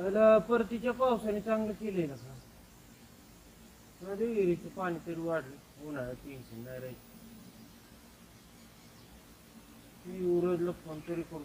परतीच्या पावसाने चांगलं केलंय ना का नदी विहिरीचं पाणी तरी वाढलं. उन्हाळ्यात टेन्शन नाही राहायचं मी उरजलं फोन तरी करू.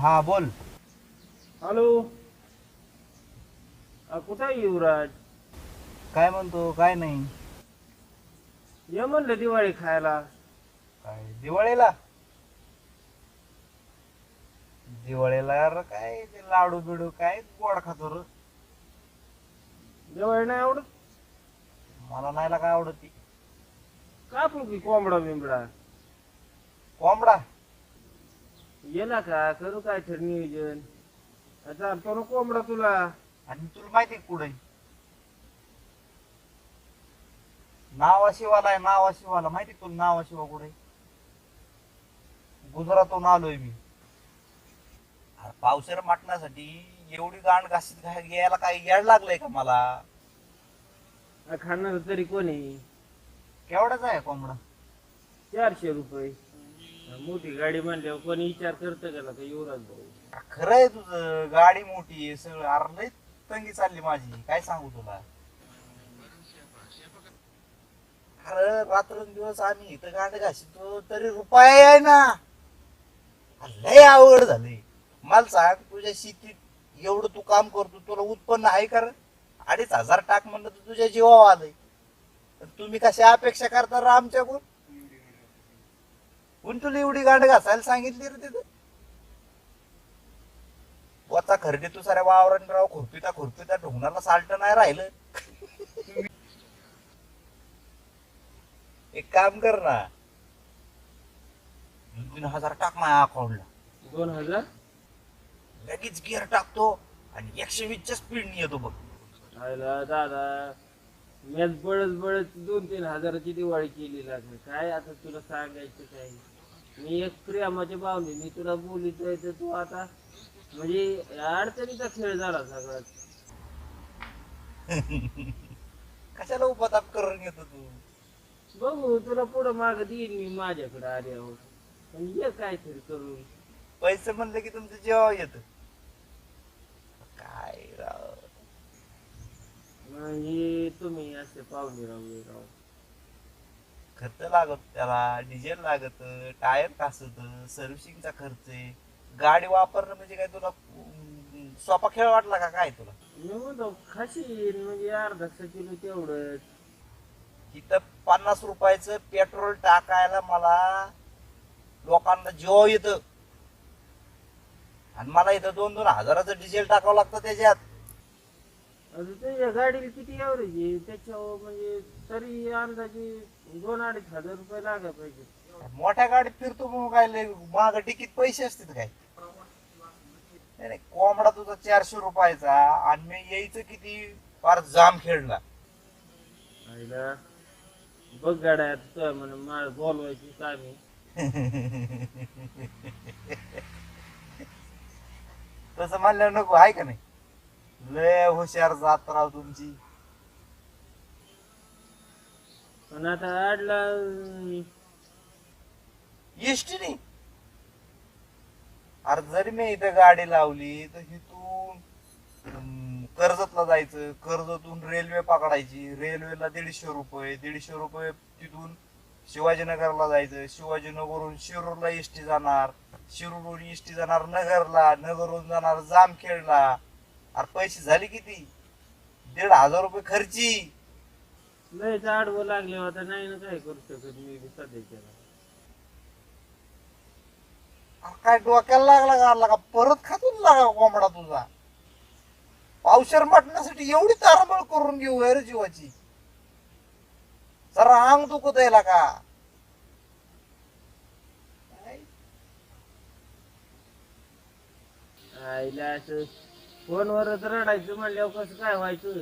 हा- बोल. हॅलो. कुठं आहे युवराज? काय म्हणतो काय नाही. ये म्हणलं दिवाळी खायला. काय दिवाळीला? दिवाळीला यार काय ते लाडू बिडू काय गोड खातो र. दिवाळी नाही आवडत? मला नाही काय आवडत ती. की कोंबडा बिंबडा कोंबडा? गेला का? करू काय तर नियोजन? आता तो ना कोंबडा तुला. आणि तुला माहिती कुठे? नावाशिवाला आहे नावाशिवाला. माहिती आहे तुला नावाशिवा कुठे? गुजरातहून आलोय मी. अरे मटणासाठी एवढी गांड घासीत घा- घ्यायला काय येड लागलंय का मला? खाणार तरी कोणी केवढाच आहे कोंबडा? चारशे रुपये. मोठी गाडी म्हणल्यावर कोणी विचार करतं का का युवराज भाऊ? खरं आहे तुझं गाडी मोठी आहे सगळं. अरे लय तंगी चालली माझी. काय सांगू तुला? अरे रात्रंदिवस आम्ही इथं गांड घासितो तरी रुपये आहे ना लय आवड झाली. मला सांग तुझ्या शेतीत एवढं तू काम करतो तुला उत्पन्न आहे का रे? अडीच हजार टाक म्हणलं तर तुझ्या जीवावर आलंय. तर तुम्ही कशा अपेक्षा करता रे आमच्याकडून कोण तुला एवढी गांड घासायला सांगितली रे तिथं? वचा खर्डे तू साऱ्या वावरण राव खुरपिता खुरपिता ढोंगणाला साल्ट नाही राहिलं. एक काम कर ना. दोन तीन हजार टाक माझ्या अकाउंटला दोन हजार? लगेच गिअर टाकतो आणि एकशे वीसच्या स्पीड येतो बघ. दादा. मॅच बळत बळत दोन तीन हजाराची दिवाळी केली लागली. काय आता तुला सांगायचं काय? मी एक प्रेमाच्या भावनेने तुला बोलितोय तर तू आता म्हणजे अडचणीचा खेळ झाला सगळ्यात कशाला उपताप करून येतो तू? बघू तुला पुढं माग देईन मी माझ्याकडे आल्यावर पण ये काहीतरी करून. पैसे म्हणले की तुमचं जेव्हा येत. काय राव? म्हणजे तुम्ही असे पाहुणे राहू राव. खर्च लागत त्याला डिझेल लागत टायर कासत सर्व्हिसिंगचा खर्च आहे. गाडी वापरणं म्हणजे काय तुला अं, सोपा खेळ वाटला का काय तुला? मी म्हणतो खाशी म्हणजे अर्धा किलो तेवढंच. इथं पन्नास रुपयाचं पेट्रोल टाकायला मला लोकांना जीव येत. आणि मला इथं दोन दोन हजाराचं डिझेल टाकावं लागतं त्याच्यात. आता तुझ्या गाडीला किती एवढेच आहे? त्याच्यावर म्हणजे तरी अंदाजे दोन अडीच हजार रुपये लागा पाहिजे. मोठ्या गाडीत फिरतो मग काय लय माग तिकीट पैसे असतात काय? नाही, नाही, कोंबडा तुझा चारशे रुपयाचा आणि मी यायचं किती? फार जाम खेळला. आईला बघ गाड्या तुझ्या म्हणे बोलवायची कामी तसं म्हणल्यावर नको आहे का नाही? लय हुशार जात राव तुमची. पण आता आडला नाही. अरे जरी मी इथं गाडी लावली तर इथून अं, कर्जतला जायचं. कर्जतून रेल्वे पकडायची. रेल्वेला दीडशे रुपये दीडशे रुपये तिथून शिवाजीनगरला जायचं. शिवाजीनगरहून शिरूरला एसटी जाणार. शिरूरहून एसटी जाणार नगरला नगरहून जाणार जामखेडला. अरे पैसे झाले किती? दीड हजार रुपये खर्ची. लयच आडवं लागले होता नाही ना काय करू शकत मी बी अरे काय काय डोक्याला लागला का आला का? परत खातून लागा कोंबडा तुझा. पावशर मटण्यासाठी एवढी तारांबळ करून घेऊ रे जीवाची? जरा अंग दुखत यायला का? आईला असं फोनवरच रडायचं म्हणल्यावर कसं काय व्हायचं?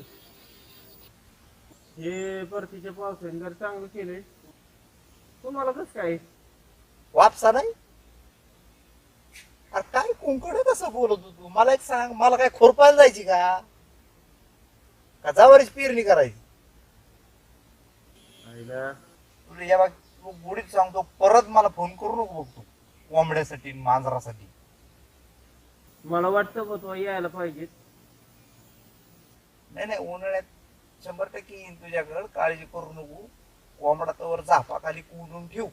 हे परतीच्या पावसाने जर चांगलं केलंय तुम्हाला कसं काय? वापसा नाही? अरे काय कुंकड कसं बोलत होतो? तू मला एक सांग मला काय खोरपायला जायची का? का जावारीच पेरणी करायची? आईला. तुला या बाग तू गोडीत सांगतो परत मला फोन करू नको बघतो कोंबड्यासाठी आणि मांजरासाठी. मला वाटतं बघ तो यायला पाहिजे? नाही नाही उन्हाळ्यात शंभर टक्के येईन तुझ्याकडं. काळजी करू नको. कोंबडा तवर झापाखाली खाली कुंडून ठेव.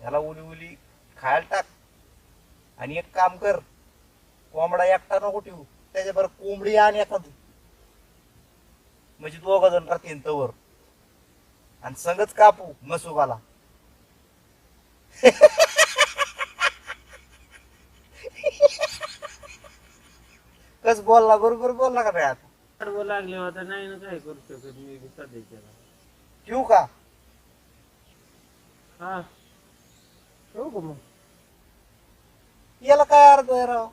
ह्याला उली उली खायला टाक. आणि एक काम कर. कोंबडा एकटा नको ठेवू. त्याच्याबरोबर कोंबडी आणि एखादी. म्हणजे दोघ जण राहतील तवर. आणि संगच कापू मसुबाला कस बोलला बरोबर बोलला का रे आता लागले आता नाही ना काय करू शकत मी बी सध्याच्याला ठेवू का? हा. ठेवू का मग? याला काय अर्थ आहे राव?